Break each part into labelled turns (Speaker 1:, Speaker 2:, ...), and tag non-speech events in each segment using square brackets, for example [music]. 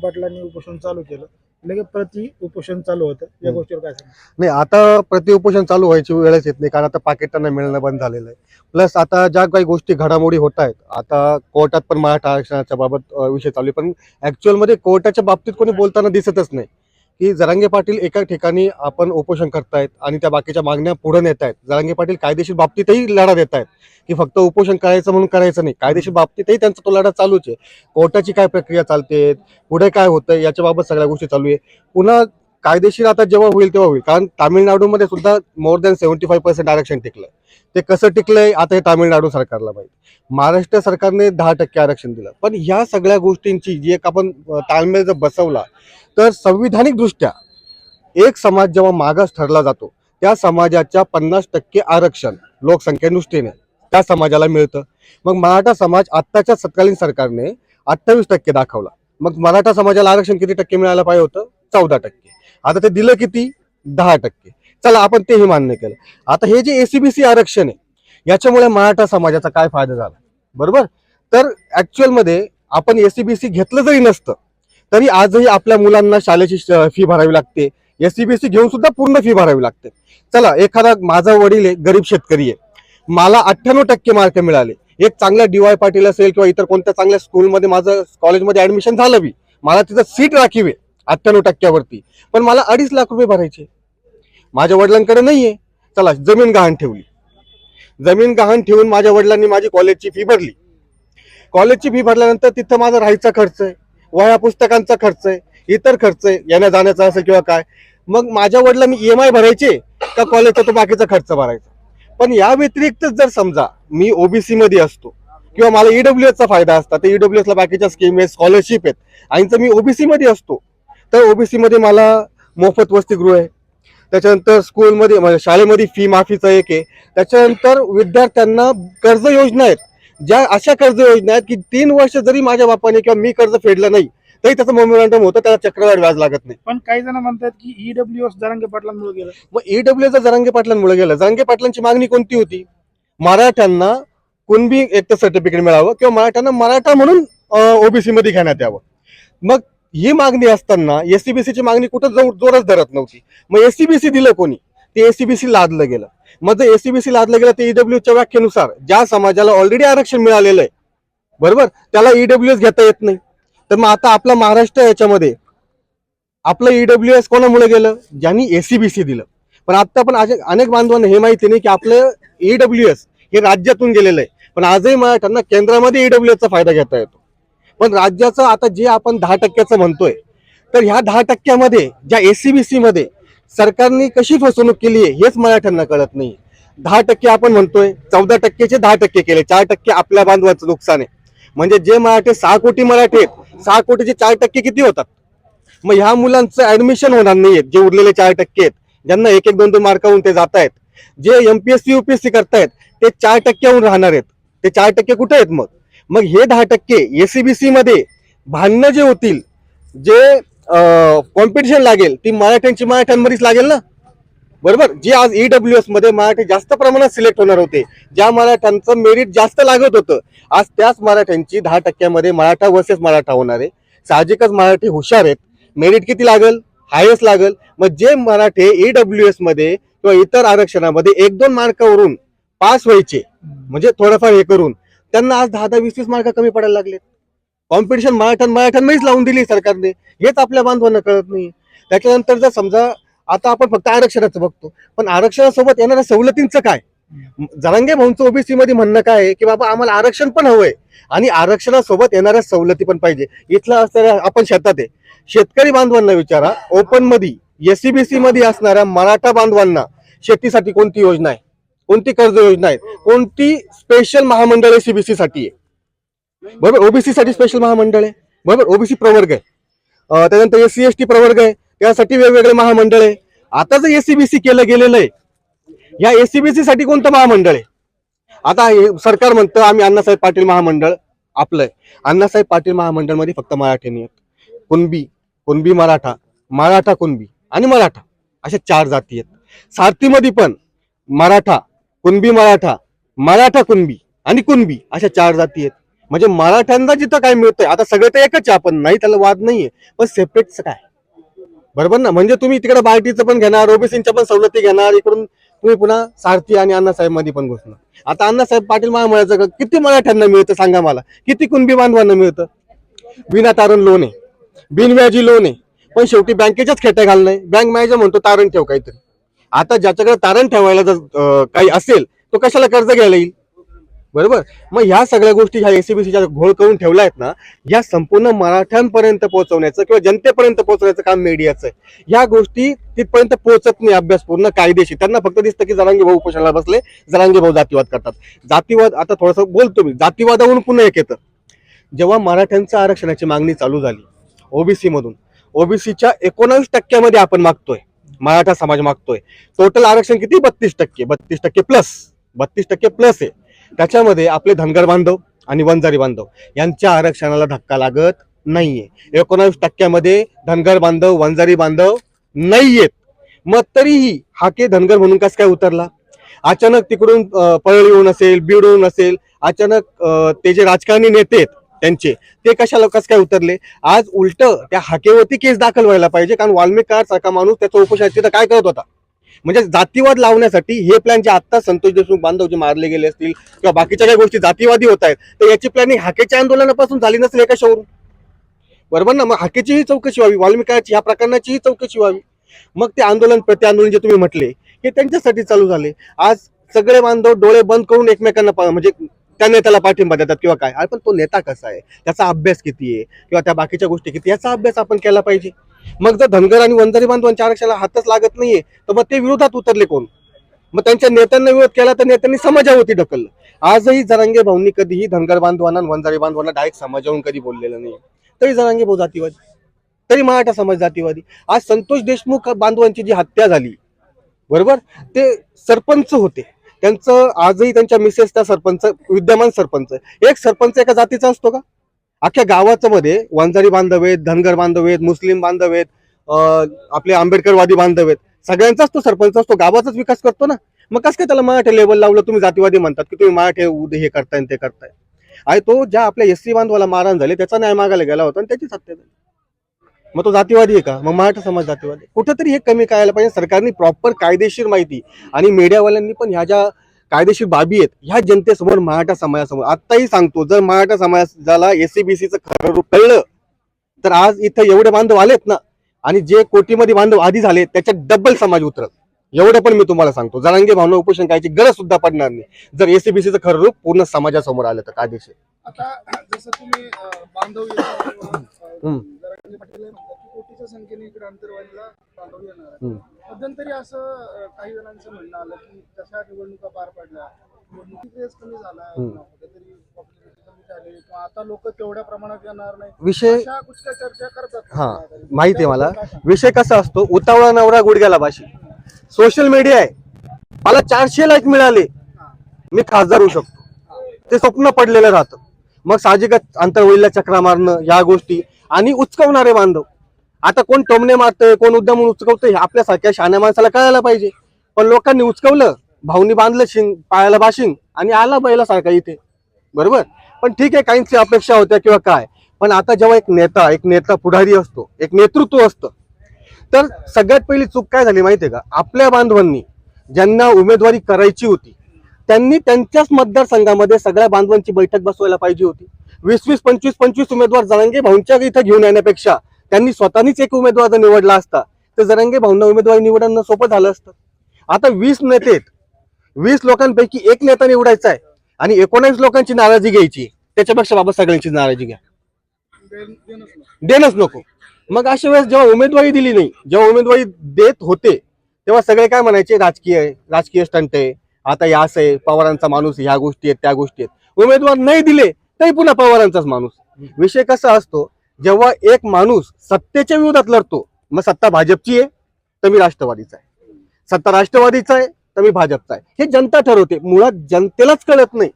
Speaker 1: पाटलांनी उपोषण चालू केलं. लगेच प्रति उपोषण चालू होतं. या. गोष्टीवर काय
Speaker 2: नाही आता प्रतिउपोषण चालू व्हायची वेळच येत नाही कारण आता पाकिटांना मिळणं बंद झालेलं आहे. प्लस आता ज्या काही गोष्टी घडामोडी होत आहेत आता कोर्टात पण मराठा आरक्षणाच्या बाबत विषय चालू आहे पण ऍक्च्युअलमध्ये कोर्टाच्या बाबतीत कोणी बोलताना दिसतच नाही. की जरांगे पाटील एका ठिकाणी आपण उपोषण करतायत आणि त्या बाकीच्या मागण्या पुढे नेत आहेत जरांगे पाटील कायदेशीर बाबतीतही लढा देत आहेत की फक्त उपोषण करायचं म्हणून करायचं नाही. कायदेशीर बाबतीतही त्यांचा तो लढा चालूच आहे. कोर्टाची काय प्रक्रिया चालते पुढे काय होतंय? याच्याबाबत सगळ्या गोष्टी चालू आहे. पुन्हा कायदेशीर आता जेव्हा होईल तेव्हा होईल. कारण तामिळनाडूमध्ये सुद्धा more than seventy five percent आरक्षण टिकलंय. ते कसं टिकलंय? आता हे तामिळनाडू सरकारला माहिती. महाराष्ट्र सरकारने दहा टक्के आरक्षण दिलं. पण ह्या सगळ्या गोष्टींची जी एक आपण ताळमेळ जर बसवला तर संविधानिकदृष्ट्या एक समाज जेव्हा मागास ठरला जातो त्या समाजाच्या पन्नास टक्के आरक्षण लोकसंख्येदृष्टीने त्या समाजाला मिळतं. मग मराठा समाज आत्ताच्या तत्कालीन सरकारने अठ्ठावीस टक्के दाखवला. मग मराठा समाजाला आरक्षण किती टक्के मिळायला पाहिजे होतं? चौदा टक्के. आता ते दिलं किती? दहा टक्के. चला आपण तेही मान्य केलं. आता हे जे एसीबीसी आरक्षण आहे याच्यामुळे मराठा समाजाचा काय फायदा झाला? बरोबर? तर ऍक्च्युअलमध्ये आपण एसीबीसी घेतलं जरी नसतं तरी आजही आपल्या मुलांना शाळेची फी भरावी लागते. एसीबीसी घेऊन सुद्धा पूर्ण फी भरावी लागते. चला एखादा माझा वडील आहे गरीब शेतकरी आहे. मला अठ्ठ्याण्णव टक्के मार्क मिळाले. एक चांगल्या डीवाय पाटील असेल किंवा इतर कोणत्या चांगल्या स्कूलमध्ये माझं कॉलेजमध्ये ऍडमिशन झालं बी मला तिथं सीट राखीव आहे अठ्ठ्याण्णव टक्क्यावरती. पण मला अडीच लाख रुपये भरायचे. माझ्या वडिलांकडे नाहीये. चला जमीन गहाण ठेवली. जमीन गहाण ठेवून माझ्या वडिलांनी माझी कॉलेजची फी भरली. कॉलेजची फी भरल्यानंतर तिथं माझा राहायचा खर्च आहे. वह्या पुस्तकांचा खर्च आहे. इतर खर्च आहे. येण्या जाण्याचा असेल किंवा काय. मग माझ्या वडिलांनी ई एम आय भरायचे का कॉलेजचा तो बाकीचा खर्च भरायचा? पण या व्यतिरिक्त जर समजा मी ओबीसी मध्ये असतो किंवा मला ईडब्ल्यू चा फायदा असता तर ईडब्ल्यू एसला बाकीच्या स्कीम आहेत स्कॉलरशिप आहेत. आणि जर मी ओबीसी मध्ये असतो तर ओबीसी मध्ये मला मोफत वसतिगृह आहे. त्याच्यानंतर स्कूलमध्ये म्हणजे शाळेमध्ये फी माफीचं एक आहे. त्याच्यानंतर विद्यार्थ्यांना कर्ज योजना आहेत. ज्या अशा कर्ज योजना आहेत की तीन वर्ष जरी माझ्या बापाने किंवा मी कर्ज फेडलं नाही तरी त्याचं मोमेंटम होतं त्याला चक्रवाढ व्याज लागत नाही.
Speaker 1: पण काही जण म्हणतात की E E W S Jarange पाटलांमुळे गेलं.
Speaker 2: मग ईडब्ल्यू जरांगे पाटलांमुळे गेलं जरांगे पाटलांची मागणी कोणती होती? मराठ्यांना कुणबी एक तर सर्टिफिकेट मिळावं किंवा मराठ्यांना मराठा म्हणून ओबीसी मध्ये घेण्यात यावं. मग ही मागणी असताना एससीबीसी ची मागणी कुठं जाऊ जोरच धरत नव्हती. मग एससीबीसी दिलं कोणी? ते एससीबीसी लादलं गेलं. मग जर एससीबीसी लादलं गेलं तर ईडब्ल्यूच्या व्याख्येनुसार ज्या समाजाला ऑलरेडी आरक्षण मिळालेलं आहे बरोबर? त्याला ईडब्ल्यू एस घेता येत नाही. तर मग आता आपला महाराष्ट्र याच्यामध्ये आपलं ईडब्ल्यू एस कोणामुळे गेलं? ज्यांनी एसीबीसी दिलं. पण आता पण आज अनेक बांधवांना हे माहिती नाही की आपलं ईडब्ल्यू एस हे राज्यातून गेलेलं आहे. पण आजही मराठ्यांना केंद्रामध्ये ईडब्ल्यू एसचा फायदा घेता येतो. पण राज्याचं आता जे आपण दहा टक्क्याचं म्हणतोय तर ह्या दहा टक्क्यामध्ये ज्या एसीबीसी मध्ये सरकारने कशी फसवणूक केली आहे हेच मराठ्यांना कळत नाही. दहा टक्के आपण म्हणतोय चौदा टक्केचे दहा टक्के केले चार टक्के आपल्या बांधवाचं नुकसान आहे. म्हणजे जे मराठे सहा कोटी मराठी आहेत सहा कोटीचे चार टक्के किती होतात? मग ह्या मुलांचं ऍडमिशन होणार नाहीये जे उरलेले चार टक्के आहेत. ज्यांना एक एक दोन दोन मार्कावरून ते जात आहेत. जे एमपीएससी युपीएससी करतायत ते चार टक्क्याहून राहणार आहेत. ते चार टक्के कुठे आहेत मग? मग हे दहा टक्के एसीबीसी मध्ये भांडणं जे होतील जे कॉम्पिटिशन लागेल ती मराठ्यांची मराठ्यांमध्येच लागेल ना? बरोबर? जे आज ईडब्ल्यू एसमध्ये मराठी जास्त प्रमाणात सिलेक्ट होणार होते ज्या मराठ्यांचं मेरिट जास्त लागत होतं आज त्याच मराठ्यांची दहा टक्क्यामध्ये मराठा वर्सेस मराठा होणार आहे. साहजिकच मराठी हुशार आहेत. मेरिट किती लागल? हायस्ट लागल. मग जे मराठे ईडब्ल्यू एसमध्ये किंवा इतर आरक्षणामध्ये एक दोन मार्कावरून पास व्हायचे म्हणजे थोडंफार हे करून त्यांना आज दहा दहा वीस वीस मार्क कमी पडायला लागले कॉम्पिटिशन मराठ्यां मराठ्यांमध्येच लावून दिली सरकारने. हेच आपल्या बांधवांना कळत नाही. त्याच्यानंतर जर समजा आता आपण फक्त आरक्षणाचं बघतो. पण आरक्षणासोबत येणाऱ्या सवलतींचं काय? जरांगे भाऊंचं ओबीसी मध्ये म्हणणं काय आहे की बाबा आम्हाला आरक्षण पण हवंय आणि आरक्षणासोबत येणाऱ्या सवलती पण पाहिजे. इथलं असणाऱ्या आपण शेतात आहे. शेतकरी बांधवांना विचारा ओपनमध्ये एसीबीसी मध्ये असणाऱ्या मराठा बांधवांना शेतीसाठी कोणती योजना आहे? कोणती कर्ज योजना आहे? कोणती स्पेशल महामंडळ एसीबीसी साठी आहे? बरोबर? ओबीसी साठी स्पेशल महामंडळ आहे. बरोबर? ओबीसी प्रवर्ग आहे. त्यानंतर एससी एस टी प्रवर्ग आहे. त्यासाठी वेगवेगळे महामंडळ. आहे आता जर एसीबीसी केलं गेलेलं आहे. या एसीबीसी साठी कोणतं महामंडळ आहे? आता सरकार म्हणतं आम्ही अण्णासाहेब पाटील महामंडळ आपलं आहे. अण्णासाहेब पाटील महामंडळमध्ये फक्त मराठ्यांनी आहेत. कुणबी कुणबी मराठा मराठा कुणबी आणि मराठा अशा चार जाती आहेत. सारथीमध्ये पण मराठा कुणबी मराठा मराठा कुणबी आणि कुणबी अशा चार जाती आहेत. म्हणजे मराठ्यांना जिथं काय मिळतंय आता सगळं तर एकच आहे आपण नाही त्याला वाद नाहीये. पण सेपरेटचं काय? बरोबर ना? म्हणजे तुम्ही तिकडे बार्टीचं पण घेणार ओबीसीच्या पण सवलती घेणार इकडून तुम्ही पुन्हा सारथी आणि अण्णासाहेबमध्ये पण घुसणार. आता अण्णासाहेब पाटील महामळाचं का- किती मराठ्यांना मिळतं सांगा मला? किती कुणबी बांधवांना मिळतं? विना तारण लोन आहे बिनव्याजी लोन आहे पण शेवटी बँकेच्याच खेट्या घालणं. बँक मॅनेजर म्हणतो तारण ठेव काहीतरी. आता ज्याच्याकडे तारण ठेवायला जर काही असेल तो कशाला कर्ज घ्यायला येईल? बरोबर? मग ह्या सगळ्या गोष्टी ह्या एसीबीसीच्या घोळ करून ठेवल्या आहेत ना या संपूर्ण मराठ्यांपर्यंत पोहोचवण्याचं किंवा जनतेपर्यंत पोहोचवण्याचं काम मीडियाचं आहे. ह्या गोष्टी तिथपर्यंत पोहोचत नाही अभ्यास पूर्ण कायदेशीर. त्यांना फक्त दिसतं की जरांगे भाऊ उपोषणाला बसले जरांगे भाऊ जातीवाद करतात. जातीवाद आता थोडंसं बोलतो मी जातीवादावरून पुन्हा एक येतं. जेव्हा मराठ्यांचं आरक्षणाची मागणी चालू झाली ओबीसी मधून ओबीसीच्या एकोणावीस टक्क्यामध्ये आपण मागतोय मराठा समाज मागतोय. टोटल आरक्षण किती? बत्तीस टक्के. बत्तीस टक्के प्लस बत्तीस टक्के प्लस आहे. त्याच्यामध्ये आपले धनगर बांधव आणि वंजारी बांधव यांच्या आरक्षणाला धक्का लागत नाहीये. एकोणावीस टक्क्यामध्ये धनगर बांधव वंजारी बांधव नाहीयेत. मग तरीही हाके धनगर म्हणून कस काय उतरला? अचानक तिकडून पळळीहून असेल बीडहून असेल अचानक ते जे राजकारणी नेते त्यांचे ते कशाला कस काय उतरले? आज उलट त्या हाकेवरती केस दाखल व्हायला पाहिजे कारण वाल्मिकार सारखा माणूस त्याचा उपोषण तिथं काय करत होता? म्हणजे जातीवाद लावण्यासाठी हे प्लॅन जे आता संतोष देशमुख बांधव जे मारले गेले असतील किंवा बाकीच्या काही गोष्टी जातीवादी होत आहेत तर याची प्लॅनिंग हाकेच्या आंदोलनापासून झाली नसेल एका शहरून बरोबर ना? मग हाकेचीही चौकशी व्हावी वाल्मिकाची ह्या प्रकरणाचीही चौकशी व्हावी. मग ते आंदोलन प्रति आंदोलन जे तुम्ही म्हटले हे त्यांच्यासाठी चालू झाले. आज सगळे बांधव डोळे बंद करून एकमेकांना म्हणजे त्या नेत्याला पाठिंबा देतात किंवा काय? पण तो नेता कसा आहे? त्याचा अभ्यास किती आहे? किंवा त्या बाकीच्या गोष्टी किती याचा अभ्यास आपण केला पाहिजे. मग जर धनगर आणि वंजारी बांधवांच्या आरक्षणाला हातच लागत नाहीये तर मग ते विरोधात उतरले कोण? मग त्यांच्या नेत्यांना विरोध केला तर नेत्यांनी समाजावरती ढकललं. आजही जरांगे भाऊंनी कधीही धनगर बांधवांना वंजारी बांधवांना डायरेक्ट समाजावरून कधी बोललेलं नाही तरी जरांगे भाऊ जातीवादी. तरी मराठा समाज जातीवादी. आज संतोष देशमुख बांधवांची जी हत्या झाली बरोबर? ते सरपंच होते. त्यांचं आजही त्यांच्या मिसेस त्या सरपंच विद्यमान सरपंच. एक सरपंच एका जातीचा असतो का? अख्ख्या गावाचं मध्ये वंजारी बांधव आहेत धनगर बांधव आहेत मुस्लिम बांधव आहेत अं, आपले आंबेडकरवादी बांधव आहेत. सगळ्यांचाच तो सरपंच असतो गावाचाच विकास करतो ना. मग कसं काय त्याला मराठी लेवल लावलं तुम्ही जातीवादी म्हणतात की तुम्ही मराठी उद- हे करताय ते करताय. आणि तो ज्या आपल्या एस सी बांधवाला मारहाण झाले त्याचा न्याय मागायला गेला होता आणि त्याचीच हत्या झाली. मग तो जातीवादी आहे का? मग मराठा समाज जातीवादी कुठेतरी हे कमी करायला पाहिजे. सरकारने प्रॉपर कायदेशीर माहिती आणि मीडियावाल्यांनी पण ह्या ज्या कायदेशीर बाबी आहेत ह्या जनतेसमोर मराठा समाजासमोर. आत्ताही सांगतो जर मराठा समाजाला एसीबीसीचं खरं रूप कळलं तर आज इथं एवढे बांधव आलेत ना आणि जे कोटीमध्ये बांधव आधी झाले त्याच्यात डबल समाज उतरत एवढं पण मी तुम्हाला सांगतो. जरांगे भावना उपोषण करायची गरज सुद्धा पडणार नाही. जर एसीबीसीचं खरं रूप पूर्ण समाजासमोर आलं तर कायदेशीर.
Speaker 1: आता जसं तुम्ही बांधव पाटील म्हणतात की कोटीच्या संख्येने इकडे अंतरवालीला येणार आहे. मध्यंतरी असं काही जणांचं म्हणणं आलं की जशा निवडणुका पार पडल्या. निवडणुकीत रेस कमी झाला कुठेतरी पॉप्युलेशन कमी झाली. किंवा आता लोक तेवढ्या प्रमाणात येणार नाही
Speaker 2: विषय
Speaker 1: अशा कुछ काय चर्चा करतात.
Speaker 2: हा, माहिती आहे मला. विषय कसा असतो? उतावळा नवरा गुडघ्याला बाशी. सोशल मीडिया आहे. मला चारशे लाईक मिळाले. मी खासदार होऊ शकतो. ते स्वप्न पडलेलं राहतं. मग साहजिकच आंतरवळीला चक्रा मारणं या गोष्टी. आणि उचकवणारे बांधव. आता कोण टोमणे मारतंय कोण उद्यम म्हणून उचकवतंय हे आपल्यासारख्या शहाण्या माणसाला कळायला पाहिजे. पण लोकांनी उचकवलं भाऊनी बांधलं शिंग पायाला बाशिंग आणि आला बैला सारखा इथे. बरोबर? पण ठीक आहे काहींची अपेक्षा होत्या किंवा काय पण आता जेव्हा एक नेता एक नेता पुढारी असतो एक नेतृत्व असतं तर सगळ्यात पहिली चूक काय झाली माहितीये का? आपल्या बांधवांनी ज्यांना उमेदवारी करायची होती त्यांनी त्यांच्याच मतदारसंघामध्ये सगळ्या बांधवांची बैठक बसवायला पाहिजे होती. वीस वीस पंचवीस पंचवीस उमेदवार जरांगे भाऊंच्या इथं घेऊन येण्यापेक्षा त्यांनी स्वतःनीच एक उमेदवार जर निवडला असता तर जरांगे भाऊंना उमेदवारी निवडणं सोपं झालं असतं. आता वीस नेते वीस लोकांपैकी एक नेता निवडायचा आहे आणि एकोणीस लोकांची नाराजी घ्यायची. त्याच्यापेक्षा बाबा सगळ्यांची नाराजी घ्या.
Speaker 1: देणच
Speaker 2: देणंच नको. मग अशा वेळेस जेव्हा उमेदवारी दिली नाही जेव्हा उमेदवारी देत होते तेव्हा सगळे काय म्हणायचे? राजकीय राजकीय स्टंट आहे आता यास आहे पवारांचा माणूस ह्या गोष्टी आहेत त्या गोष्टी आहेत. उमेदवार नाही दिले तरी पुन्हा पवारांचाच माणूस. विषय कसा असतो जेव्हा एक माणूस सत्तेच्या विरोधात लढतो मग सत्ता भाजपची आहे तर मी राष्ट्रवादीचा आहे. सत्ता राष्ट्रवादीचा आहे तर मी भाजपचा आहे. हे जनता ठरवते. मुळात जनतेलाच कळत नाही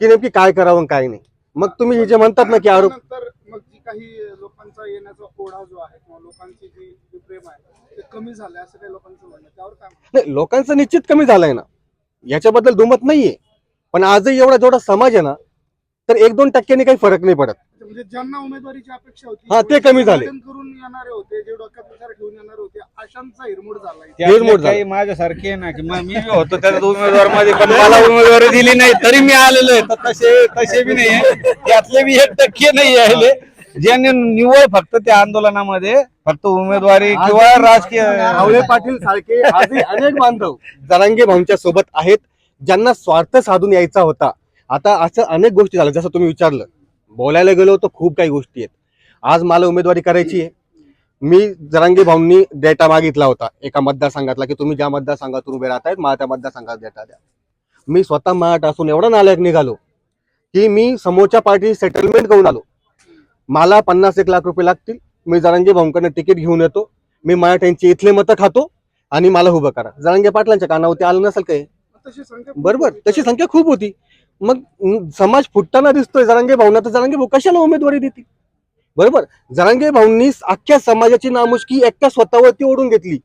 Speaker 2: की नेमकी काय करावं काय नाही. मग तुम्ही हे जे म्हणतात ना की आरोप
Speaker 1: त्यानंतर मग जी काही लोकांचा येण्याचा ओढा जो आहे किंवा लोकांची जी जी प्रेम आहे ते कमी झालंय असं काही लोकांचं म्हणणं आहे. त्यावर काय म्हणणं?
Speaker 2: नाही लोकांचं निश्चित कमी झालंय ना. याच्याबद्दल दुमत नाहीये. पण आजही एवढा जेवढा समाज आहे ना तर एक दोन टक्क्यांनी काही फरक नाही पडत
Speaker 1: म्हणजे ज्यांना उमेदवारीची अपेक्षा होती
Speaker 2: हा, ते कमी झाले.
Speaker 1: निवेदन करून येणारे होते जे डोक्यात विचार घेऊन येणारे होते अशांचा हिरमोड झाला इथे.
Speaker 3: काही माझ्यासारखे ना की मग मी बी होतो त्याच्यात उमेदवारमध्ये पण [laughs] मला उमेदवारी दिली नाही तरी मी आलेलो आहे तर तसे तसे बी नाही. त्यातले बी एक टक्के नाही आले ज्यांनी निवड फक्त त्या आंदोलनामध्ये फक्त उमेदवारी किंवा राजकीय
Speaker 2: आवळे पाटील सारखे आजही अनेक बांधव जरांगे भाऊंच्या सोबत आहेत ज्यांना स्वार्थ साधून यायचा होता आता असं अनेक गोष्टी झाल्या. जसं तुम्ही विचारलं बोलायला गेलो तर खूप काही गोष्टी आहेत. आज मला उमेदवारी करायची आहे. मी जरांगे भाऊंनी डेटा मागितला होता. एका मतदारसंघातला की तुम्ही ज्या मतदारसंघातून उभे राहतायत मला त्या मतदारसंघात डेटा द्या. मी स्वतः मराठा असून एवढा नालायक निघालो की मी समोरच्या पार्टी सेटलमेंट करून आलो. मला पन्नास एक लाख रुपये लागतील. मी जरांगे भाऊंकडनं तिकीट घेऊन येतो. मी मराठ्यांची इथले मतं खातो आणि मला उभं करा. जरांगे पाटलांच्या कानावरती आलं नसेल
Speaker 1: संख्या
Speaker 2: बरोबर. तशी संख्या खूप होती. मग समाज फुटताना दिसतोय. जरांगे भाऊंना तर जरांगे भाऊ कशाला उमेदवारी देतील? बरोबर? जरांगे भाऊंनी अख्ख्या समाजाची नामुष्की एकट्या स्वतःवरती ओढून घेतली.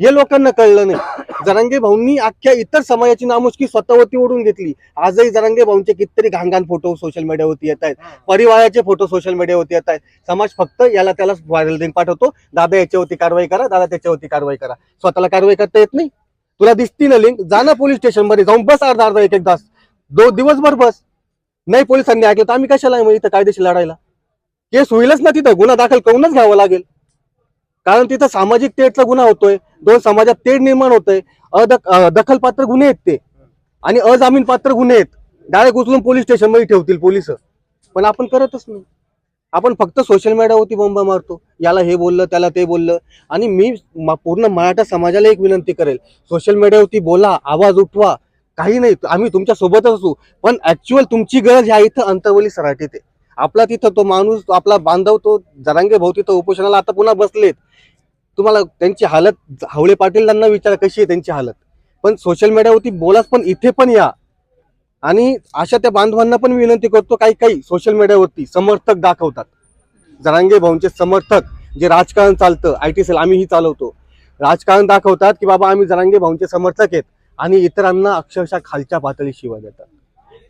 Speaker 2: हे लोकांना कळलं नाही. जरांगे भाऊंनी अख्ख्या इतर समाजाची नामुष्की स्वतःवरती ओढून घेतली. आजही जरांगे भाऊंचे कितीतरी घाणघाण फोटो सोशल मीडियावरती येत आहेत. परिवाराचे फोटो सोशल मीडियावरती येत आहेत. समाज फक्त याला त्याला व्हायरल लिंक पाठवतो. दादा याच्यावरती कारवाई करा दादा त्याच्यावरती कारवाई करा. स्वतःला कारवाई करता येत नाही. तुला दिसती ना लिंक जा ना पोलीस स्टेशनमध्ये जाऊन बस अर्धा अर्धा एक एक तास. दो दिवसभर बस. नाही पोलिसांनी ऐकलं तर आम्ही कशाला मग इथं कायदेशीर लढायला? केस होईलच ना तिथं. गुन्हा दाखल करूनच घ्यावा लागेल. कारण तिथं सामाजिक तेढचा गुन्हा होतोय. दोन समाजात तेढ निर्माण होतोय. अदक अं, दखलपात्र गुन्हे आहेत ते. आणि अजामीन पात्र गुन्हे आहेत. डायरेक्ट उचलून पोलीस स्टेशनमध्ये ठेवतील पोलीस. पण आपण करतच नाही. आपण फक्त सोशल मीडियावरती बोंबा मारतो. याला हे बोललं त्याला ते बोललं. आणि मी पूर्ण मराठा समाजाला एक विनंती करेल. सोशल मीडियावरती बोला आवाज उठवा. काही नाही आम्ही तुमच्या सोबतच असू. पण ऍक्च्युअल तुमची गरज ह्या इथं अंतरवली सराटीत आहे आपला तिथं तो माणूस आपला बांधव तो जरांगे भाऊ तिथं उपोषणाला आता पुन्हा बसलेत. तुम्हाला त्यांची हालत हावळे पाटीलांना विचारा कशी आहे त्यांची हालत. पण सोशल मीडियावरती बोलाच पण इथे पण या. आणि अशा त्या बांधवांना पण विनंती करतो काही काही सोशल मीडियावरती समर्थक दाखवतात. जरांगे भाऊंचे समर्थक जे राजकारण चालतं आय टी सेल आम्हीही चालवतो. राजकारण दाखवतात की बाबा आम्ही जरांगे भाऊंचे समर्थक आहेत. आणि इतरांना अक्षरशः खालच्या पातळी शिवाय देतात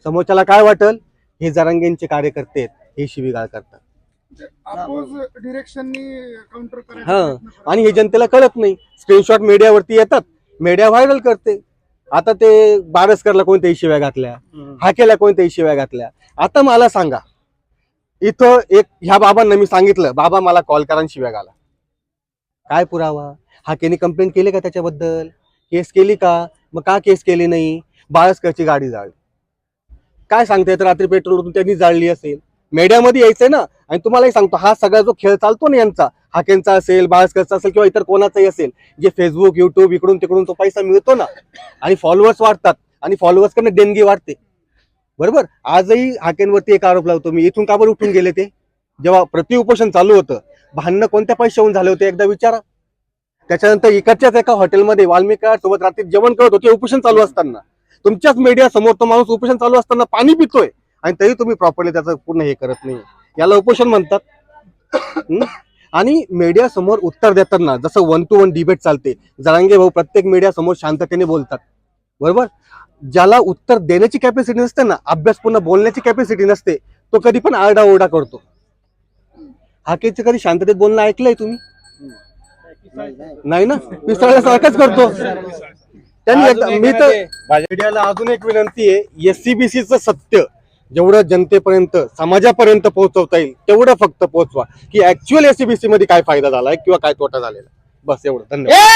Speaker 2: समोरच्याला काय वाटल? हे जरांगेंचे कार्यकर्ते आहेत. हे शिवीगाळ करतात. हा. आणि हे जनतेला कळत नाही. स्क्रीनशॉट मीडियावरती येतात. मीडिया व्हायरल करते. आता ते बारसकरला कोणत्याही शिव्या घातल्या. हाकेला कोणत्याही शिव्या घातल्या. आता मला सांगा. इथं एक ह्या बाबांना मी सांगितलं. बाबा मला कॉल करा शिव्या घाला. काय पुरावा? हाकेने कंप्लेंट केली का त्याच्याबद्दल? केस केली का? मग का केस केली नाही? बाळसकरची गाडी जाळली. काय सांगता येतं? रात्री पेट्रोलवरून त्यांनी जाळली असेल. मीडियामध्ये यायचंय ना? आणि तुम्हालाही सांगतो हा सगळा जो खेळ चालतो ना यांचा हाकेंचा असेल बाळसकरचा असेल किंवा इतर कोणाचाही असेल जे फेसबुक युट्यूब इकडून तिकडून तो पैसा मिळतो ना? आणि फॉलोअर्स वाढतात. आणि फॉलोअर्सकडनं देणगी वाढते. बरोबर? आजही हाकेंवरती एक आरोप लावतो मी. इथून का बरं उठून गेले ते? जेव्हा प्रतिउपोषण चालू होतं भांडणं कोणत्या पैशाहून झाले होते? एकदा विचारा. त्याच्यानंतर इकडच्याच एका हॉटेलमध्ये वाल्मिक सोबत रात्री जेवण करत होते उपोषण चालू असताना. तुमच्याच मीडिया समोर तो माणूस उपोषण चालू असताना पाणी पितोय आणि तरी तुम्ही प्रॉपरली त्याचं पूर्ण हे करत नाही. याला उपोषण म्हणतात. आणि मीडिया समोर उत्तर देताना जसं वन टू वन डिबेट चालते जरांगे भाऊ प्रत्येक मीडिया समोर शांततेने बोलतात. बरोबर? ज्याला उत्तर देण्याची कॅपॅसिटी नसते ना अभ्यास पूर्ण बोलण्याची कॅपॅसिटी नसते तो कधी पण आरडाओरडा करतो. हाकेचं कधी शांततेत बोलणं ऐकलंय तुम्ही? नाही ना? पिसाळल्यासारखंच करतो. त्यांनी एकदा मी तर मीडियाला अजून एक विनंती आहे. एससीबीसीचं सत्य जेवढं जनतेपर्यंत समाजापर्यंत पोहोचवता येईल तेवढं फक्त पोहोचवा. की ऍक्च्युअल एससीबीसी मध्ये काय फायदा झालाय किंवा काय तोटा झालेला बस एवढं. धन्यवाद.